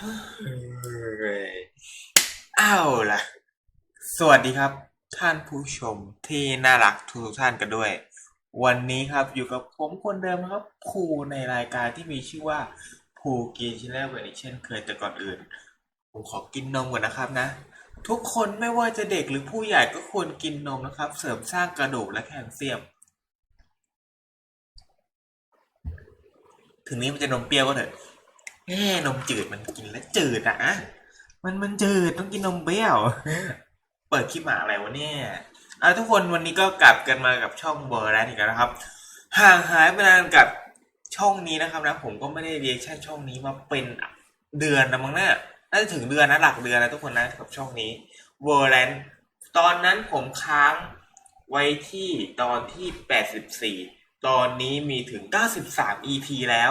เฮ้ยอ้าวล่ะ สวัสดีครับ ท่านผู้ชมที่น่ารักทุกท่านกันด้วย วันนี้ครับอยู่กับผมคนเดิมครับภูในรายการที่มีชื่อว่าภูกินชิลเลอร์เหมือนเช่นเคยแต่ก่อนอื่น ผมขอกินนมก่อนนะครับนะ ทุกคนไม่ว่าจะเด็กหรือผู้ใหญ่ก็ควรกินนมนะครับ เสริมสร้างกระดูกและแคลเซียม ถึงนี้มันจะนมเปรี้ยวก็เถอะ แน่นมจืดมันกินแล้วจืดอะมันมันจืดต้องกินนมเปรี้ยว เปิดคลิปมาอะไรวะเนี่ยอะทุกคนวันนี้ก็กลับกันมากับช่องเบอร์แลนอีกแล้วนะครับ ห่างหายไปนานกับช่องนี้นะครับนะ ผมก็ไม่ได้เรียกช่ช่องนี้มาเป็นเดือนนะมั้งเนี่ยน่าจะถึงเดือนนะหลักเดือนนะทุกคนนะกับช่องนี้เวอร์แลนตอนนั้นผมค้างไว้ที่ตอนที่ 84 ตอนนี้มีถึง 93 EP แล้ว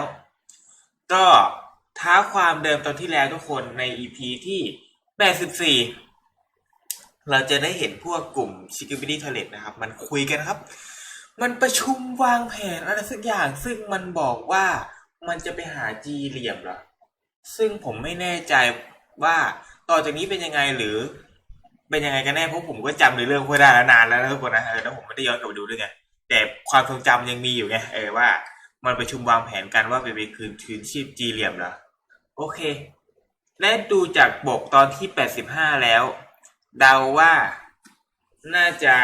ก็ ท้าความเดิมตอนที่แล้วทุกคนใน EP ที่ 84 เราจะได้เห็นพวกกลุ่ม Security Talent นะครับ มันคุยกันครับ มันประชุมวางแผนอะไรสักอย่าง ซึ่งมันบอกว่ามันจะไปหาจีเหลี่ยมเหรอ ซึ่งผมไม่แน่ใจว่าต่อจากนี้เป็นยังไงหรือ เป็นยังไงกันแน่เพราะผมก็จำในเรื่องพวกได้แล้วนานแล้วนะทุกคนนะเออแล้วผมไม่ได้ย้อนกลับไปดูด้วยไงแต่ความทรงจำยังมีอยู่ไงเออว่ามันประชุมวางแผนกันว่าไปไปคืนคืนชีพจีเหลี่ยมเหรอ โอเค และดูจากบกตอนที่ 85 แล้ว เดาว่าน่าจะ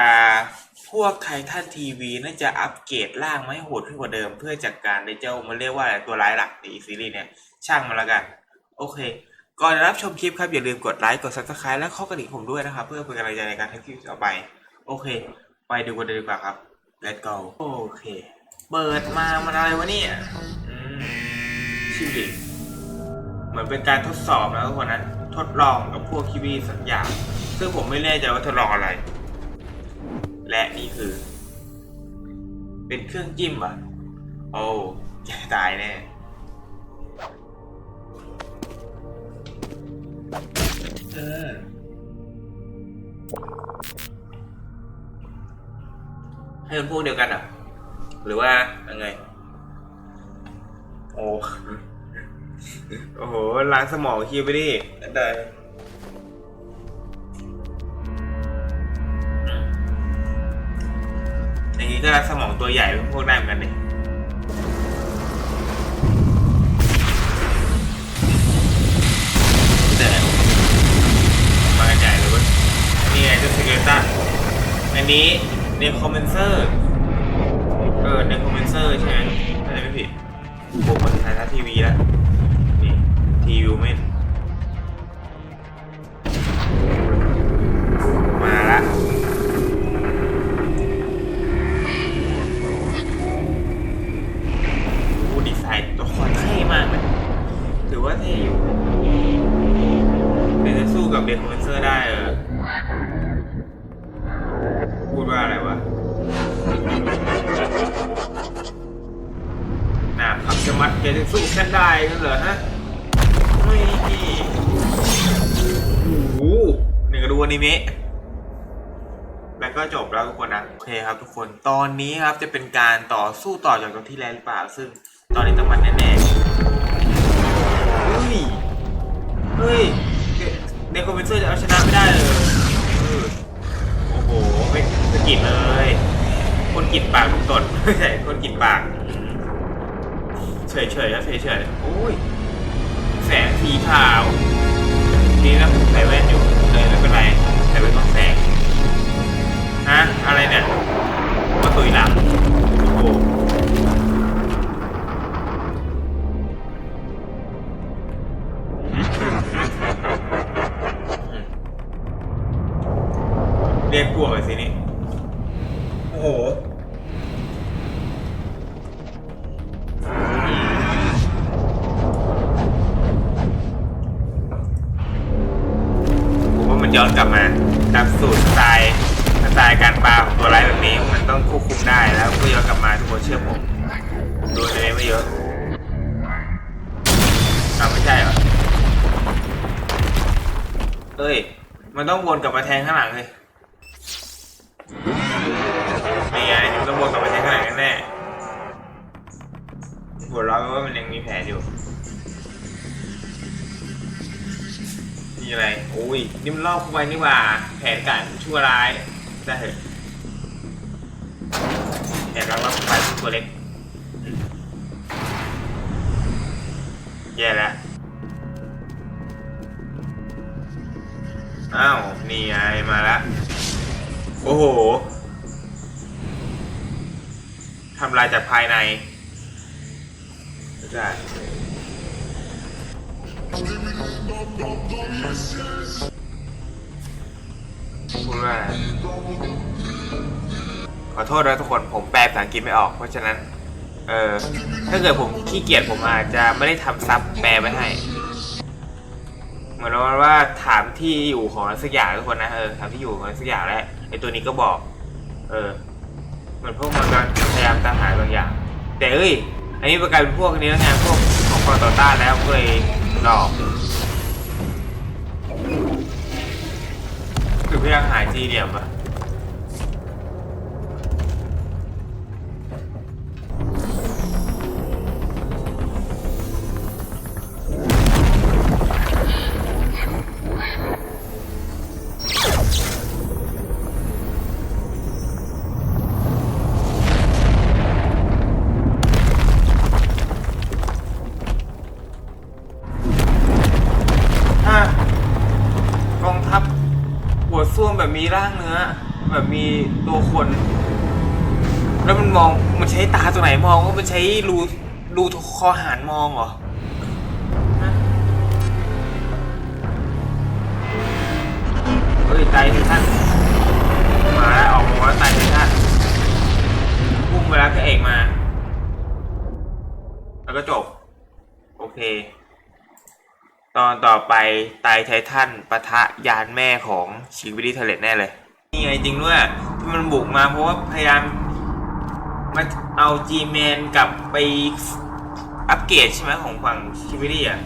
พวกไททันทีวีน่าจะอัปเกรดร่างไมาให้โหดขึ้นกว่าเดิม เพื่อจัดการในเจ้ามันเรียกว่าอะไรตัวร้ายหลักในซีรีส์เนี่ย ช่างมันละกัน โอเค ก่อนรับชมคลิปครับ อย่าลืมกดไลค์กด subscribe และข้อกระดิ่งผมด้วยนะครับ เพื่อเป็นกำลังใจในการทำคลิปต่อไป โอเค ไปดูกันเลยดีกว่าครับ let's go โอเค เปิดมามันอะไรวะเนี่ย อืมชิลิ เหมือนเป็นการทดสอบนะทุกคนนะทดลองกับพวกคิวีสักอย่างซึ่งผมไม่แน่ใจว่าทดลองอะไร และนี่คือ เป็นเครื่องจิ้มอะ โอ้แกตายแน่เออให้มันพวกเดียวกันอะ หรือว่ายังไง โอ้ โอ้โหล้างสมองคิวไปดิได้อย่างนี้ก็สมองตัวใหญ่เป็นพวกได้เหมือนกันดิแต่มาใหญ่เลยเว้ยนี่ไงเจ้าสเกลตันอันนี้เนคอมเมนเซอร์เออเนคอมเมนเซอร์ใช่ไหมถ้าจำไม่ผิดบวกมาถึงไทยทัศน์ทีวีแล้ว ทีวิวเมมาละผู้ดีไซน์ตัวครเท่มากเลยถือว่าเท่อยู่เดี๋ยวจะสู้กับเดคอมเมนเซอร์ได้เออพูดว่าอะไรวะหนาขับจะมัดแกจะสู้ฉันได้กันเหรอฮะ ดูอนิเมะแล้วก็จบแล้วทุกคนนะโอเคครับทุกคนตอนนี้ครับจะเป็นการต่อสู้ต่อจากตอนที่แล้วหรือเปล่า ซึ่งตอนนี้ต้องมันแน่ๆเฮ้ยเฮ้ยเดคอมเมนเซอร์จะเอาชนะไม่ได้เลยเออโอ้โหไม่สะกิดเลย คนกินปากทุกตนไม่ใช่คนกินปากเฉยเฉยๆครับเฉยเฉยๆโอ้ยแสงสีขาวดีนะผมใส่แว่นอยู่ะอะไรเนี่ยมาตุยหลังโอ้โหเรียกพวกไปสินี่ กลับมาแทงข้างหลังเลยนี่ไงมันต้องวนกลับมาแทงข้างหลังแน่หัวเราะว่ามันยังมีแผลอยู่มีอะไรโอ้ยนี่มันลอกเข้าไปนี่หว่า แผนการชั่วร้ายได้เหรอแผนการลอกเข้าไปตัวเล็กแย่แล้ว อ้าว นี่ไงมาแล้วโอ้โหทำลายจากภายในได้พูดว่าขอโทษนะทุกคนผมแปลภาษาอังกฤษไม่ออก เพราะฉะนั้น เออถ้าเกิดผมขี้เกียจผมอาจจะไม่ได้ทำซับแปลไว้ให้ มือนประมาว่าถามที่อยู่ของอะไรสักอย่างทุกคนนะเออถามที่อยู่ของอะไรสักอย่างแล้วไอตัวนี้ก็บอก เออเหมือนพวกมันกำลังพยายามตามหาบางอย่าง แต่เอ้ยอันนี้ประกายเป็นพวกนี้แล้วไงพวกของกอต่อต้านแล้วก็เลยหลอกคือพยายามหาจีเดียมอะ มีร่างเนื้อ แบบมีตัวคน แล้วมันมองมันใช้ตาตัวไหนมองว่ามันใช้รูรูคอหานมองเหรอเฮ้ยไตไททันมาแล้วออกมาว่าไตไททันพุ่งไปแล้วพระเอกมา แล้วก็จบ โอเค ตอนต่อไปไตไททันปะทะยานแม่ของชิวิดีเทเลตแน่เลย นี่ไงจริงด้วยที่มันบุกมาเพราะว่าพยายามมาเอา G-Man กลับไปอัปเกรดใช่ไหมของฝั่งชิวิดีอะ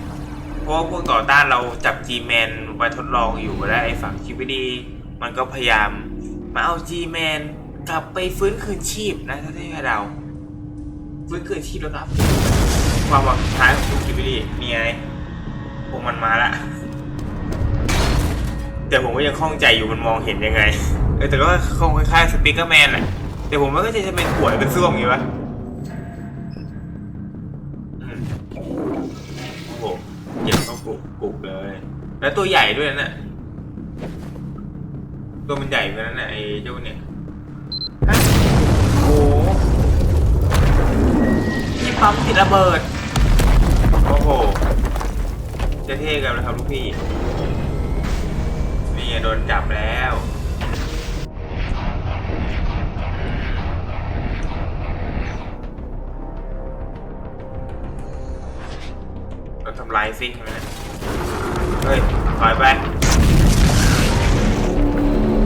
เพราะว่าพวกต่อต้านเราจับ G-Man ไปทดลองอยู่แล้วไอ้ฝั่งชิวิดีมันก็พยายามมาเอา G-Man กลับไปฟื้นคืนชีพนะถ้าได้ให้เราฟื้นคืนชีพแล้วครับ ความหวังสุดท้ายของชิวิดีนี่ไง พวกมันมาละ แต่ผมก็ยังคล่องใจอยู่มันมองเห็นยังไง เออแต่ก็คงคล้ายๆสปีกเกอร์แมนแหละ แต่ผมว่าก็จะเป็นหัวยเป็นซ่วมอย่างงี้วะอืมโอ้โหเหยียบเข้ากุกกุกเลย แล้วตัวใหญ่ด้วยนะตัวมันใหญ่เหมือนกันนะไอ้เจ้าเนี่ยฮะโอ้โหที่ปั๊มติดระเบิด โอ้โห จะเท่กันนะครับลูกพี่ นี่โดนจับแล้วเราทำลายซิ่งไหมเนี่ยเฮ้ยถอยไป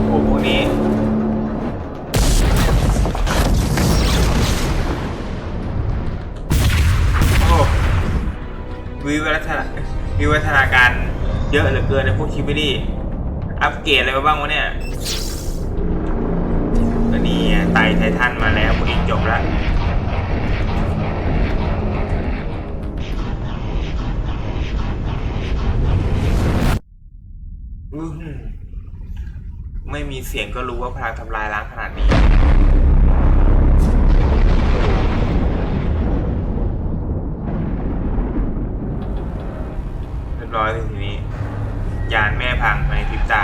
โอ้พวกนี้โอ้วิวัฒนา วิวัฒนาการเยอะเหลือเกินในพวกชิบิลี่อัปเกรดอะไรมาบ้างวะเนี่ยก็นี่ไต่ไททันมาแล้วพวกนี้จบแล้วไม่มีเสียงก็รู้ว่าพลังทำลายล้างขนาดนี้ เรีย บร้อยเลยทีนี้ ยานแม่พังภายในพริบตา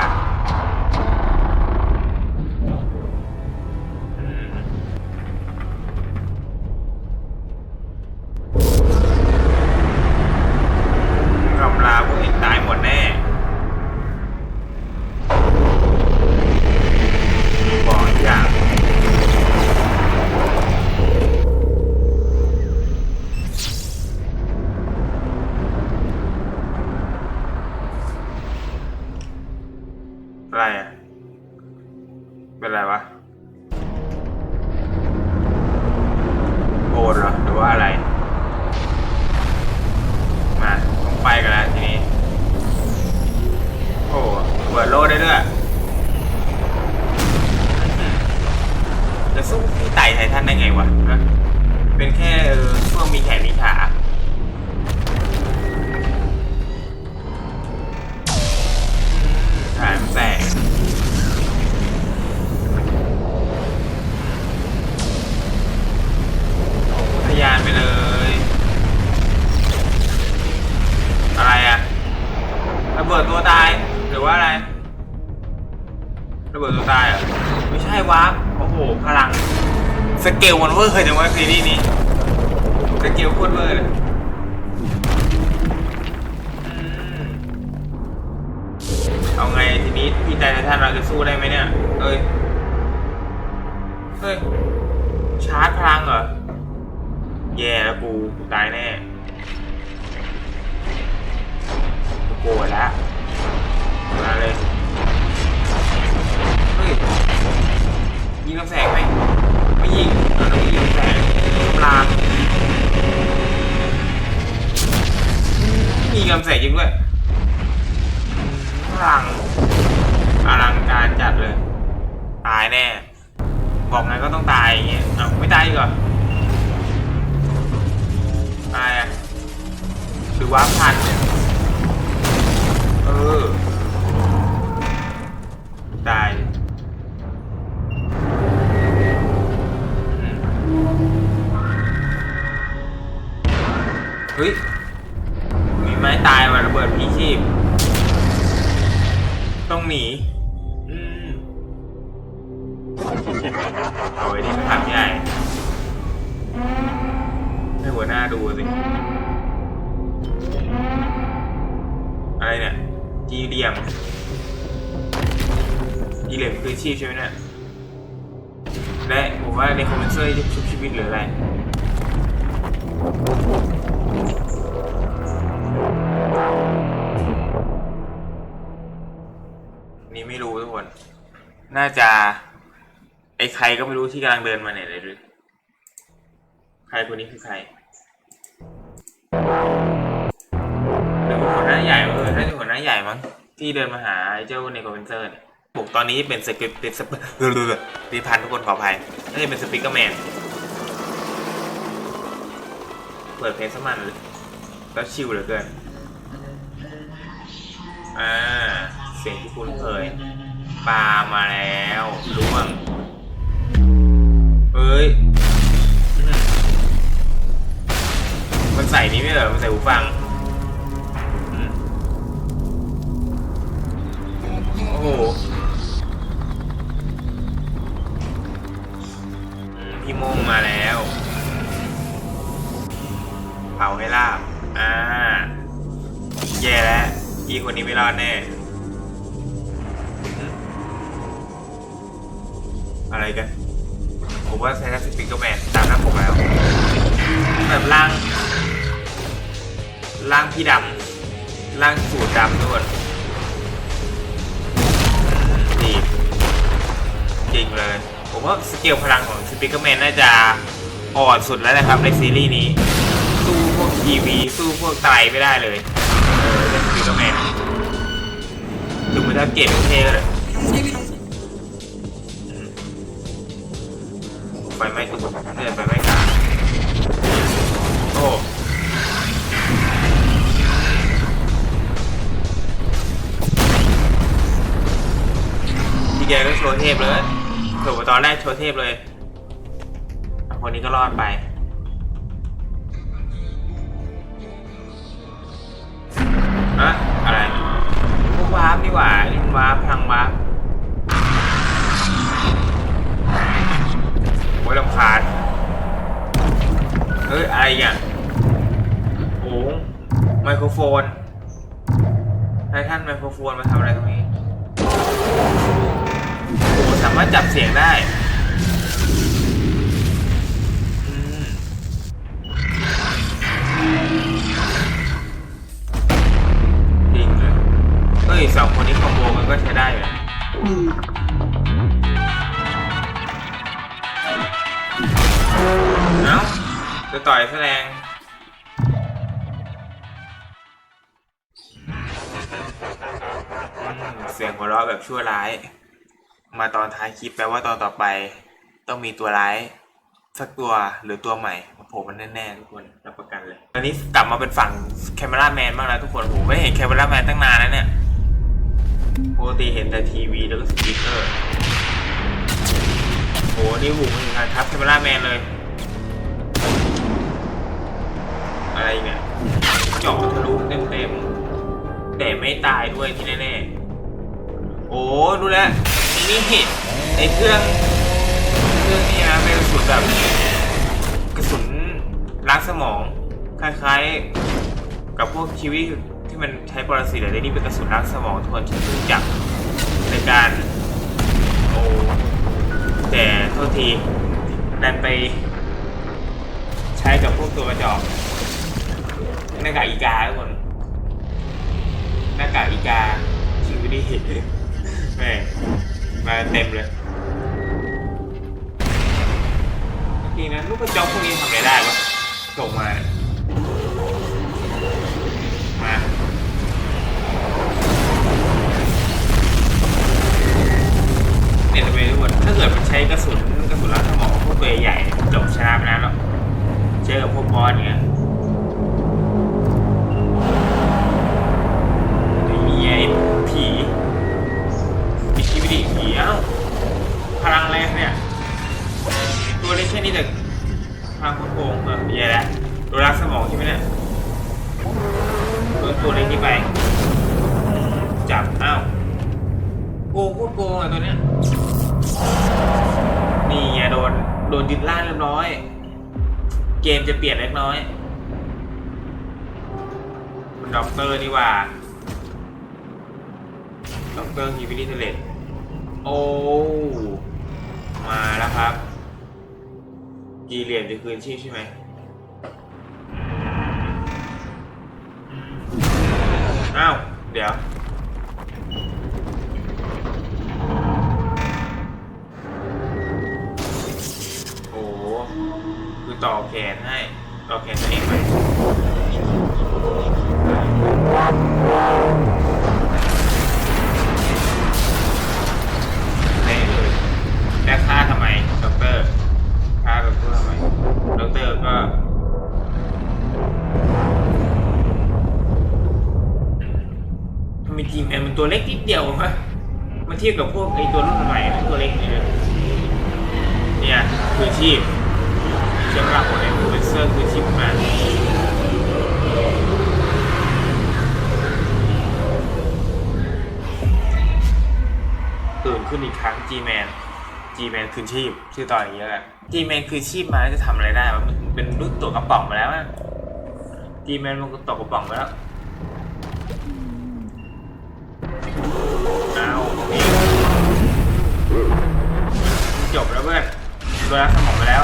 เกลมันเวอร์จังวะซีรีส์นี้สเกลโคตรเวอร์เลยเอาไงทีนี้พี่ไททันเราจะสู้ได้ไหมเนี่ย เอ้ย เฮ้ย ชาร์จพลังเหรอ แย่แล้วกูกูตายแน่กูโกรธแล้วมาเลย เฮ้ยยิงลำแสงไหม ยิงเราต้องยิงแสงกำลามมีลำแสงจริงด้วยพลังอลังการจัดเลย ตายแน่ บอกไงก็ต้องตายอย่างเงี้ยเอาไม่ตายอีกเหรอตายอะหรือว่าพันเนี่ยเออ ตาย เฮ้ย มีไม้ตายมาระเบิดพีชีพ ต้องหนีอืมเอาไว้ที่ทำใหญ่ให้หัวหน้าดูสิ อะไรเนี่ยจีเดียมจีเหลี่ยมคือชีพใช่ไหมเนี่ย และผมว่าในคอมเมนเซอร์จะชุบชีวิตหรืออะไรนี่ไม่รู้ทุกคน น่าจะ ไอ้ใครก็ไม่รู้ที่กำลังเดินมาเนี่ยเลยหรือใครคนนี้คือใครหรือหัวหน้าใหญ่เออน่าจะหัวหน้าใหญ่มั้งที่เดินมาหาไอ้เจ้าในคอมเมนเซอร์เนี่ย ผมตอนนี้เป็นสกิปเป็นสปเรื่อยๆรีพันทุกคนขออภัยน่าจะเป็นสปิกเกอร์แมน เปิดเพลงสมันแล้วชิลเหลือเกิน อ่า เสียงที่คุ้นเคยปลามาแล้วล่วงเอ้ย มันใส่นี้ไม่เหรอ มันใส่หูฟังโอ้โห เผาให้ลาบ อ่า แย่แล้วพี่คนนี้ไม่รอดแน่ อะไรกันผมว่าใช้แค่สปิกเกอร์แมนตามหน้าผมแล้วแบบล่างล่างพี่ดำล่างสูตรดำด้วยดีจริงเลย ผมว่าสเกลพลังของสปิเกอร์แมนน่าจะอ่อนสุดแล้วนะครับในซีรีส์นี้ ทีวีสู้พวกไตรไม่ได้เลยเออเล่นสปิเกอร์แมนถึงมันจะเก็บเท่เลยไฟไหม้ตุ้มเลือดไฟไหม้กลางโอ้พี่แกก็โชว์เทพเลยถูกว่าตอนแรกโชว์เทพเลยอะคนนี้ก็รอดไป วาร์ปนี่หว่าเล่นวาร์ปพลังวาร์ปโอ้ยลำคาญเฮ้ยอะไรอะโอ้ไมโครโฟนไททันไมโครโฟนมาทำอะไรตรงนี้โอ้สามารถจับเสียงได้ ยสองคนนี้คอมโบกันก็ใช้ได้อยู่นะเอ้าจะต่อยแสดงอืมเสียงหัวเราะแบบชั่วร้าย มาตอนท้ายคลิปแปลว่าตอนต่อไป ต้องมีตัวร้าย สักตัวหรือตัวใหม่มาโผล่มันแน่ๆทุกคนรับประกันเลยตอนนี้กลับมาเป็นฝั่งแคม e ราแมนบ้างแล้วทุกคนผมไม่เห็นแคม e ราแมนตั้งนานแล้วเนี่ย ปกติเห็นแต่ทีวีแล้วก็สปีกเกอร์โอ้นี่บุกมาถึงการทับแคมราแมนเลย อะไรเนี่ยเจาะทะลุเต็มแต่ไม่ตายด้วยที่แน่ๆ โอ้ดูแลวนี่ไอ้เครื่องเครื่องนี้นะเป็นกระสุนแบบกระสุนล้างสมอง คล้ายๆ กับพวกชีวิต ที่มันใช้ปรสิตอะไรนี่เป็นกระสุนล้างสมองทุกคนที่รู้จักในการโอ้แต่โทษทีดันไป ใช้กับพวกตัวกระจอกหน้ากากอีกาทุกคนหน้ากากอีกาชีวิตนี้แม่มาเต็มเลยจริงนะลูกกระจอกพวกนี้ทำอะไรได้วะส่งมาเนี่ยมา ถ้าเกิดมันใช้กระสุนกระสุนล้างสมองพวกตัวใหญ่จบชนะไปนานแล้วเจอกับพวกบอสเงี้ยนี่ไงผีมีชีวิตผีเอ้าพลังแรงเนี่ยตัวเล็กแค่นี้แต่พลังโคตรโกงเออแย่แล้วตัวรักสมองใช่ไหมเนี่ยตัวตัวเล็กนี่ไปจับเอ้าโกงโคตรโกงอะตัวเนี้ย นี่ไงโดน โดนยึดล่างเรียบร้อย เกมจะเปลี่ยนเล็กน้อยคุณด็อกเตอร์นี่ว่าด็อกเตอร์ฮีวิลิเทเลตโอ้ มาแล้วครับ กีเหรียญจะคืนชีพใช่ไหมอ้าว เดี๋ยว ต่อแขนให้ ต่อแขนตัวเองไปได้เลยแต่ฆ่าทำไมด็อกเตอร์ฆ่าด็อกเตอร์ทำไมด็อกเตอร์ก็ทำไมทีมแอนมันตัวเล็กนิดเดียววะมันเทียบกับพวกไอ้ตัวรุ่นใหม่ตัวเล็กเนี่ยเนี่ยคือชีพ เชื่อมหลักของไอ้คูเวนเซอร์คือชีพมาตื่นขึ้นอีกครั้ง G-Man G-Man คือชีพ ชื่อตอนอย่างเงี้ยแหละ G-Man คือชีพมาแล้วจะทำอะไรได้วะมันเป็นรุ่นตัวกระป๋องมาแล้วอะ G-Man มันก็ตกกระป๋องไปแล้วเอาจบแล้วเพื่อนตัวรักสมองไปแล้ว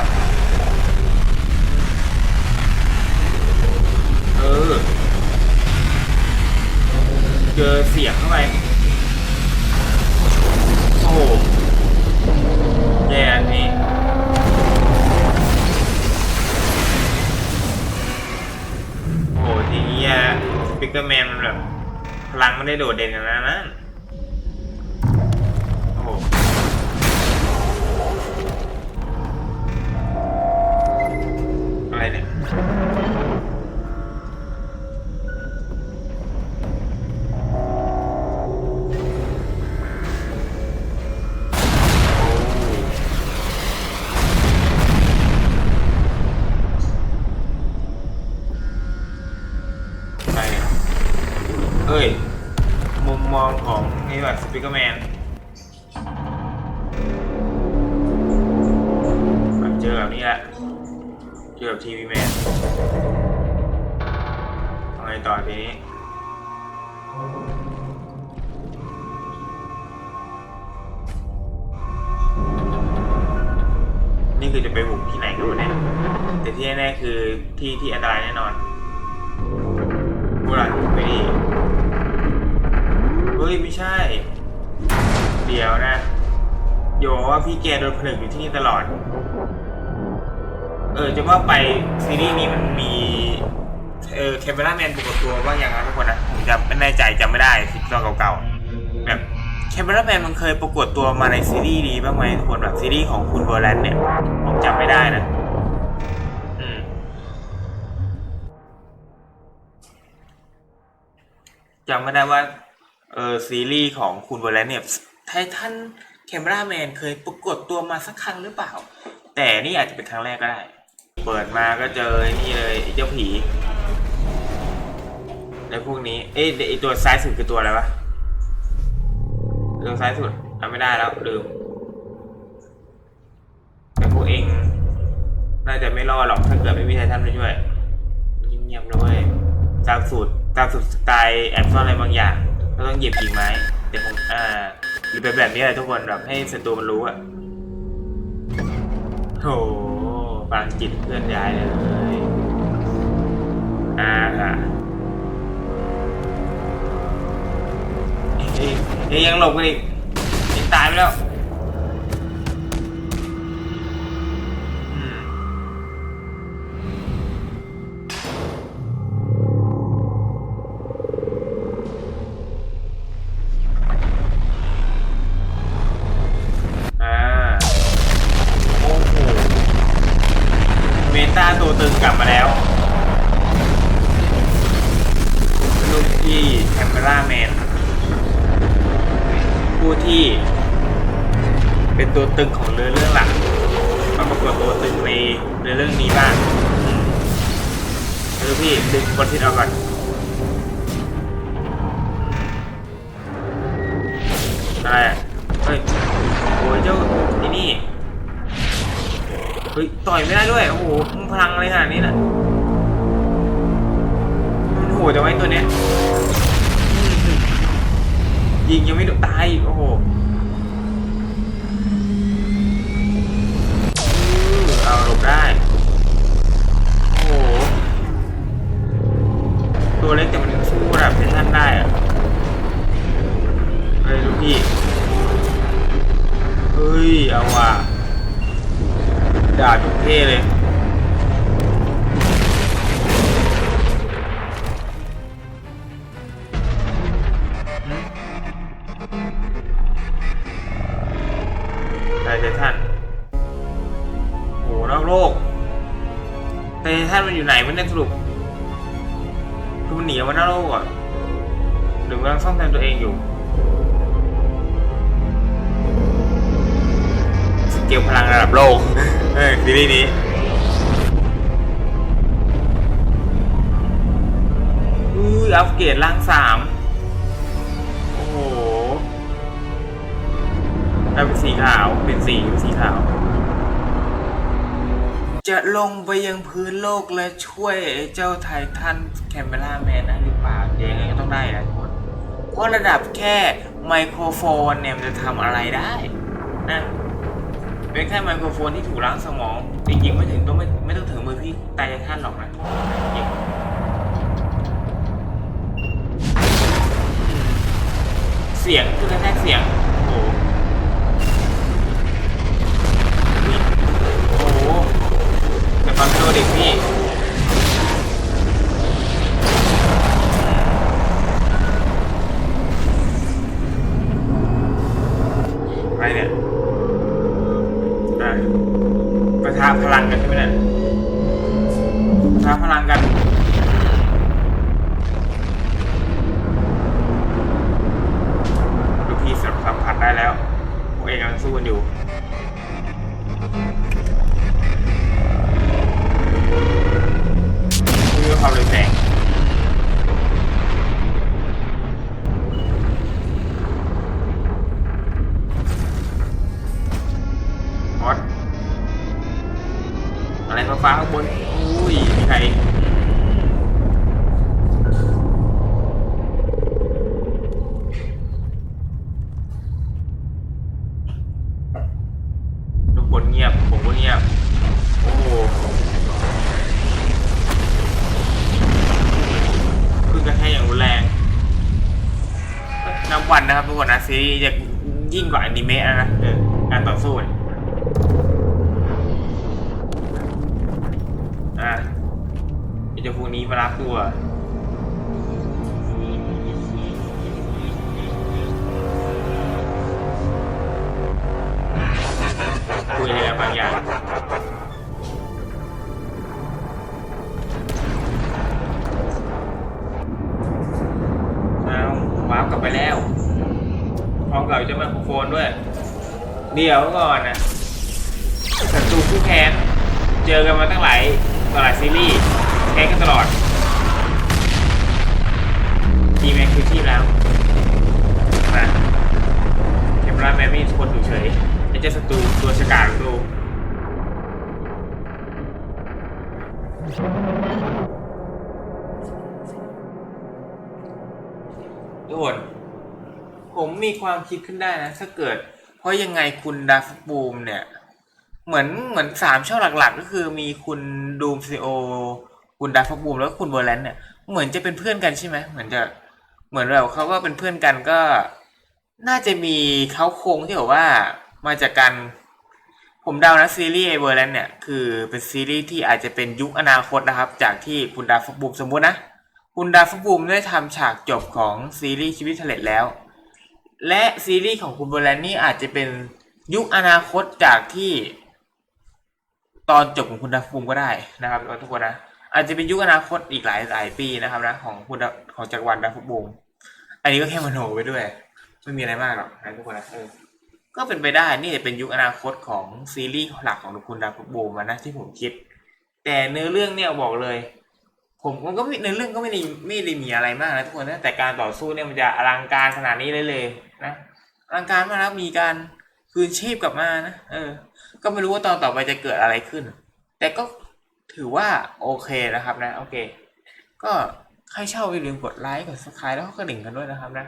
ออเจอเสียงเข้าไป โอ้โหแย่นี้โอ้โหทีนี้แย่สปิกเกอร์แมนมันแบบ พลังไม่ได้โดดเด่นขนาดนั้นนะ น่ๆคือที่ที่อันตรายแน่นอนกูหลังไปดิเฮ้ยไม่ใช่ เดี๋ยวนะโยว่าพี่แกโดนผนึกอยู่ที่นี่ตลอด เออจะว่าไปซีรีส์นี้มันมี เออแคมเบราแมนปรากฏตัวว่าอย่างนั้นทุกคนนะผมจำไม่แน่ใจจำไม่ได้สิตอนเก่าๆแบบแคมเบราแมนมันเคยปรากฏตัวมาในซีรีส์นี้บ้างไหมทุกคนแบบซีรีส์ของคุณเบอร์แลนด์เนี่ยผมจำไม่ได้นะ จำไม่ได้ว่าเออซีรีส์ของคุณเบอร์แลนเนี่ยไททันแคมราแมนเคยปรากฏตัวมาสักครั้งหรือเปล่า แต่นี่อาจจะเป็นครั้งแรกก็ได้ เปิดมาก็เจอนี่เลยไอ้เจ้าผีในอ้พวกนี้ เอ้ยไอตัวซ้ายสุดคือตัวอะไรวะตัวซ้ายสุดทำไม่ได้แล้วลืมแต่พวกเองน่าจะไม่รอดหรอกถ้าเกิดไม่มีไททันมาช่วยเงียบๆนะเว้ยตามสูตร ตามสูตรสไตล์แอบซ่อนอะไรบางอย่าง ก็ต้องหยียบกิ่งไม้แต่ผมอ่าหรือเป็นแบบนี้แหละทุกคนแบบให้ศัตรูมันรู้อะโหปางจิตเคลื่อนย้ายเลยอ่าเอ้ยเอ้ยยังหลบกันอีกยังตายไปแล้ว ตาตัวตึงกลับมาแล้วลูกที่แคมเปราแมนผู้ที่ เป็นตัวตึงของเรือเรื่องหลักมาปรากฏตัวตึงในเรือเรื่องนี้บ้างอืมแล้วพี่ดึงบอลทิศเอาก่อนอะไรเฮ้ยโอ้ยเจ้าไอ้นี่ เฮ้ยต่อยไม่ได้ด้วย โอ้โหมันพลังอะไรขนาดนี้น่ะมันโหดจังไว้ตัวเนี้ยยิงยังไม่โดนตายอีกโอ้โหอือเอาหลบได้ โอ้โห ตัวเล็กแต่มันสู้ระดับเซนทันได้อะเฮ้ยลูกพี่ เฮ้ย เอาว่ะ ด่าทุกเท่เลย ซีรีส์นี้อุ้อัปเกรดร่างสามโอ้โหได้เป็นสีขาวเป็นสีเป็นสีขาว จะลงไปยังพื้นโลกและช่วยเจ้าไททันแคมเบราแมนได้หรือเปล่าเดี๋ยวยังไงก็ต้องได้นะทุกคน เพราะระดับแค่ไมโครโฟนเนี่ยมันจะทำอะไรได้นะ เป็นแค่ไมโครโฟนที่ถูกล้างสมองจริงๆไม่ถึงต้องไม่ไม่ต้องถึงมือพี่ไททันหรอกนะจริงเสียงคือกระแทกเสียงโอ้โหโอ้โหแต่ฟังโดเด็กพี่อะไรเนี่ย ประทะพลังกันใช่ไหมเนี่ยประทะพลังกันลูกพี่สัมผัสได้แล้วพวกเองกำลังสู้กันอยู่มีความเร็วแสงางรุนแรงนับวันนะครับทุกคนนะซีรีส์จะยิ่งกว่าอนิเมะแล้วนะเออการต่อสู้เนี่ยอะเจ้าพวกนี้มารับตัวคุยอะไรบางอย่าง ไปแล้วพร้อมกับเจ้าไมโครโฟนด้วย เดี๋ยวก่อนนะศัตรูคู่แค้นเจอกันมาตั้งหลายต่อหลายซีรีส์แค้นกันตลอดทีมแอคทีชีพแล้วนะเทมราแมนไม่มีคนอยู่เฉยไอ้เจ้าศัตรูตัวฉกาจดูทุก มีความคิดขึ้นได้นะ ถ้าเกิด เพราะยังไงคุณดาฟบูมเนี่ย เหมือนเหมือนสามช่องหลักๆ ก็คือมีคุณดูมซีโอคุณดาฟบูมแล้วก็คุณเวอร์แลนด์เนี่ยเหมือนจะเป็นเพื่อนกันใช่ไหมเหมือนจะเหมือนแบบเขาว่าเป็นเพื่อนกันก็ น่าจะมีเขาโครงที่แบบว่ามาจากการผมเดานะซีรีส์ไอเวอร์แลนด์เนี่ยคือเป็นซีรีส์ที่อาจจะเป็นยุคอนาคตนะครับ จากที่คุณดาฟบูมสมมุตินะ คุณดาฟบูมได้ทำฉากจบของซีรีส์ชีวิตเทเลตแล้ว และซีรีส์ของคุณเวอร์แลนนี่อาจจะเป็นยุคอนาคตจากที่ ตอนจบของคุณดาฟบูมก็ได้นะครับทุกคนนะอาจจะเป็นยุคอนาคตอีกหลายหลายปีนะครับนะของคุณของจักรวาลดาฟบูมอันนี้ก็แค่มโนไปด้วย ไม่มีอะไรมากหรอกนะทุกคนนะเออก็เป็นไปได้นี่จะเป็นยุคอนาคตของซีรีส์หลักของคุณดาฟบูมนะที่ผมคิด แต่เนื้อเรื่องเนี่ยบอกเลยผมมันก็ในอเรื่องก็ไม่ได้ไม่ได้มีอะไรมากนะทุกคนนะแต่การต่อสู้เนี่ยมันจะอลังการขนาดนี้เลยเลย นะอลังการมากนะมีการคืนชีพกลับมานะเออ ก็ไม่รู้ว่าตอนต่อไปจะเกิดอะไรขึ้น แต่ก็ถือว่าโอเคนะครับนะ โอเค ก็ใครชอบอย่าลืมกดไลค์กด subscribe แล้วก็กระดิ่งกันด้วยนะครับนะ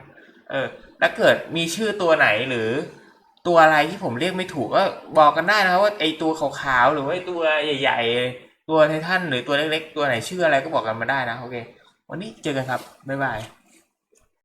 เออแล้วเกิดมีชื่อตัวไหนหรือตัวอะไรที่ผมเรียกไม่ถูกก็บอกกันได้นะครับว่าไอตัวขาวๆหรือว่าไอตัวใหญ่ ๆ ตัวไททันหรือตัวเล็กๆ ตัวไหนชื่ออะไรก็บอกกันมาได้นะโอเค วันนี้เจอกันครับบ๊ายบาย